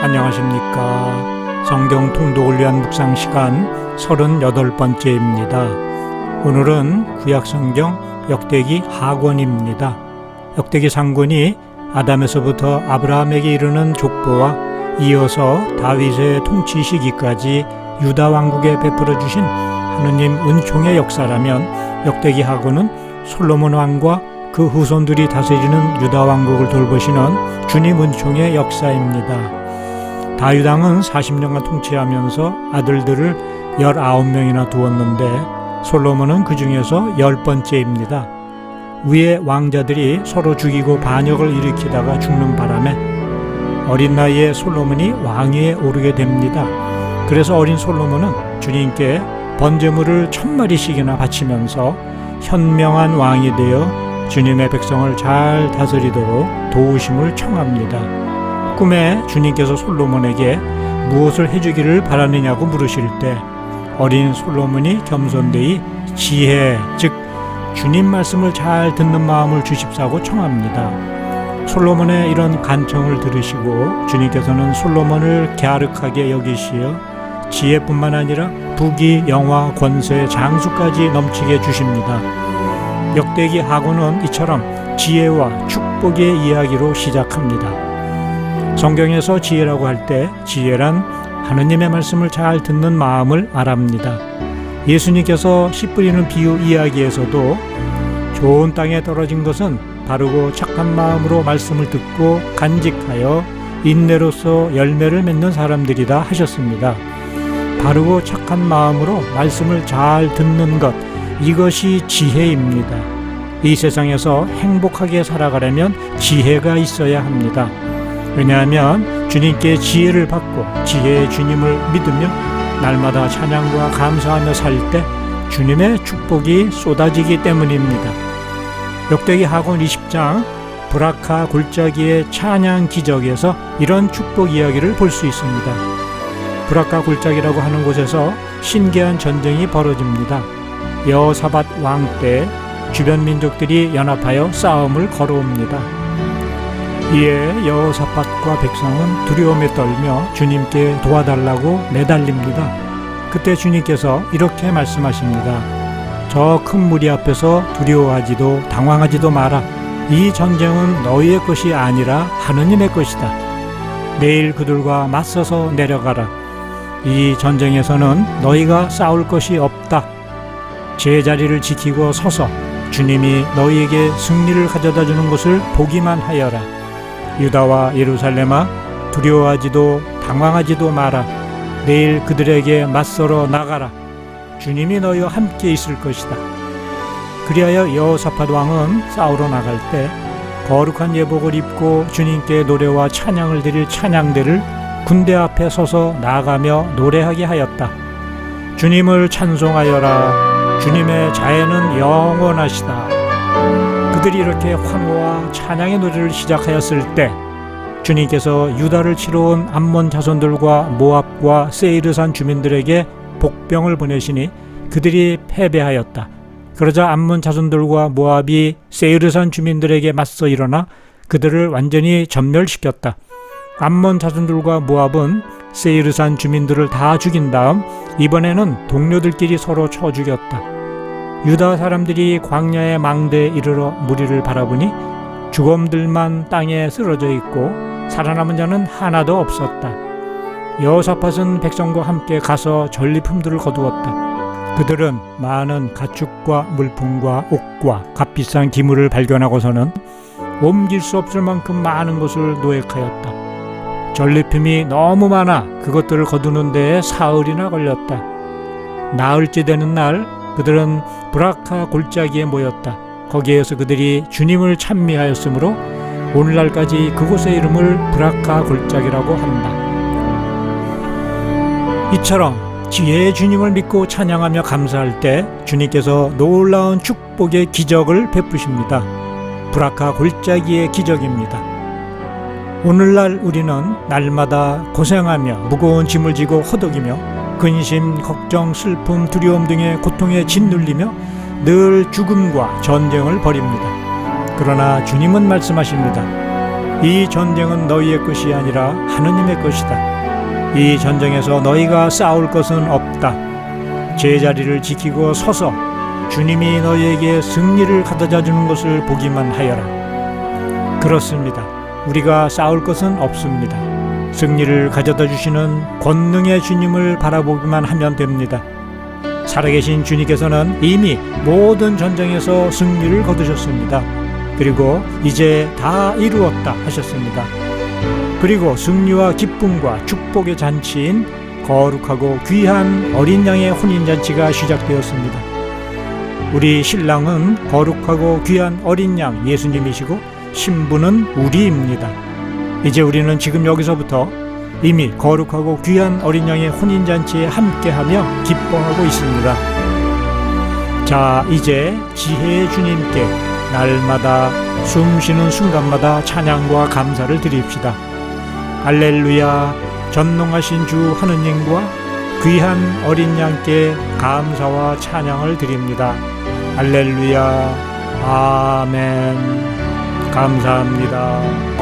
안녕하십니까. 성경 통독을 위한 묵상 시간 38번째입니다. 오늘은 구약 성경 역대기 하권입니다. 역대기 상권이 아담에서부터 아브라함에게 이르는 족보와 이어서 다윗의 통치 시기까지 유다 왕국에 베풀어 주신 하느님 은총의 역사라면 역대기 하고는 솔로몬 왕과 그 후손들이 다스리는 유다 왕국을 돌보시는 주님 은총의 역사입니다. 다윗왕은 40년간 통치하면서 아들들을 19명이나 두었는데 솔로몬은 그 중에서 열 번째입니다. 위의 왕자들이 서로 죽이고 반역을 일으키다가 죽는 바람에 어린 나이에 솔로몬이 왕위에 오르게 됩니다. 그래서 어린 솔로몬은 주님께 번제물을 천 마리씩이나 바치면서 현명한 왕이 되어 주님의 백성을 잘 다스리도록 도우심을 청합니다. 꿈에 주님께서 솔로몬에게 무엇을 해주기를 바라느냐고 물으실 때 어린 솔로몬이 겸손되이 지혜, 즉 주님 말씀을 잘 듣는 마음을 주십사고 청합니다. 솔로몬의 이런 간청을 들으시고 주님께서는 솔로몬을 갸륵하게 여기시어 지혜뿐만 아니라 부귀, 영화, 권세, 장수까지 넘치게 주십니다. 역대기 하고는 이처럼 지혜와 축복의 이야기로 시작합니다. 성경에서 지혜라고 할 때 지혜란 하느님의 말씀을 잘 듣는 마음을 말합니다. 예수님께서 씨 뿌리는 비유 이야기에서도 좋은 땅에 떨어진 것은 바르고 착한 마음으로 말씀을 듣고 간직하여 인내로서 열매를 맺는 사람들이다 하셨습니다. 바르고 착한 마음으로 말씀을 잘 듣는 것, 이것이 지혜입니다. 이 세상에서 행복하게 살아가려면 지혜가 있어야 합니다. 왜냐하면 주님께 지혜를 받고 지혜의 주님을 믿으며 날마다 찬양과 감사하며 살 때 주님의 축복이 쏟아지기 때문입니다. 역대기 학원 20장 브라카 골짜기의 찬양 기적에서 이런 축복 이야기를 볼 수 있습니다. 브라카 골짜기라고 하는 곳에서 신기한 전쟁이 벌어집니다. 여사밧 왕 때 주변 민족들이 연합하여 싸움을 걸어옵니다. 이에 여호사밧과 백성은 두려움에 떨며 주님께 도와달라고 매달립니다. 그때 주님께서 이렇게 말씀하십니다. 저 큰 무리 앞에서 두려워하지도 당황하지도 마라. 이 전쟁은 너희의 것이 아니라 하느님의 것이다. 내일 그들과 맞서서 내려가라. 이 전쟁에서는 너희가 싸울 것이 없다. 제자리를 지키고 서서 주님이 너희에게 승리를 가져다 주는 것을 보기만 하여라. 유다와 예루살렘아 두려워하지도 당황하지도 마라. 내일 그들에게 맞서러 나가라. 주님이 너희와 함께 있을 것이다. 그리하여 여호사밧 왕은 싸우러 나갈 때 거룩한 예복을 입고 주님께 노래와 찬양을 드릴 찬양대를 군대 앞에 서서 나가며 노래하게 하였다. 주님을 찬송하여라. 주님의 자애는 영원하시다. 그들이 이렇게 환호와 찬양의 노래를 시작하였을 때 주님께서 유다를 치러 온 암몬 자손들과 모압과 세이르산 주민들에게 복병을 보내시니 그들이 패배하였다. 그러자 암몬 자손들과 모압이 세이르산 주민들에게 맞서 일어나 그들을 완전히 전멸시켰다. 암몬 자손들과 모압은 세이르산 주민들을 다 죽인 다음 이번에는 동료들끼리 서로 쳐 죽였다. 유다 사람들이 광야의 망대에 이르러 무리를 바라보니 죽음들만 땅에 쓰러져 있고 살아남은 자는 하나도 없었다. 여호사밧은 백성과 함께 가서 전리품들을 거두었다. 그들은 많은 가축과 물품과 옥과 값비싼 기물을 발견하고서는 옮길 수 없을 만큼 많은 것을 노획하였다. 전리품이 너무 많아 그것들을 거두는 데에 사흘이나 걸렸다. 나흘째 되는 날 그들은 브라카 골짜기에 모였다. 거기에서 그들이 주님을 찬미하였으므로 오늘날까지 그곳의 이름을 브라카 골짜기라고 한다. 이처럼 지혜의 주님을 믿고 찬양하며 감사할 때 주님께서 놀라운 축복의 기적을 베푸십니다. 브라카 골짜기의 기적입니다. 오늘날 우리는 날마다 고생하며 무거운 짐을 지고 허덕이며 근심, 걱정, 슬픔, 두려움 등의 고통에 짓눌리며 늘 죽음과 전쟁을 벌입니다. 그러나 주님은 말씀하십니다. 이 전쟁은 너희의 것이 아니라 하느님의 것이다. 이 전쟁에서 너희가 싸울 것은 없다. 제자리를 지키고 서서 주님이 너희에게 승리를 가져다 주는 것을 보기만 하여라. 그렇습니다. 우리가 싸울 것은 없습니다. 승리를 가져다 주시는 권능의 주님을 바라보기만 하면 됩니다. 살아계신 주님께서는 이미 모든 전쟁에서 승리를 거두셨습니다. 그리고 이제 다 이루었다 하셨습니다. 그리고 승리와 기쁨과 축복의 잔치인 거룩하고 귀한 어린 양의 혼인 잔치가 시작되었습니다. 우리 신랑은 거룩하고 귀한 어린 양 예수님이시고 신부는 우리입니다. 이제 우리는 지금 여기서부터 이미 거룩하고 귀한 어린 양의 혼인 잔치에 함께하며 기뻐하고 있습니다. 자, 이제 지혜의 주님께 날마다 숨 쉬는 순간마다 찬양과 감사를 드립시다. 할렐루야 전능하신 주 하느님과 귀한 어린 양께 감사와 찬양을 드립니다. 할렐루야 아멘 감사합니다.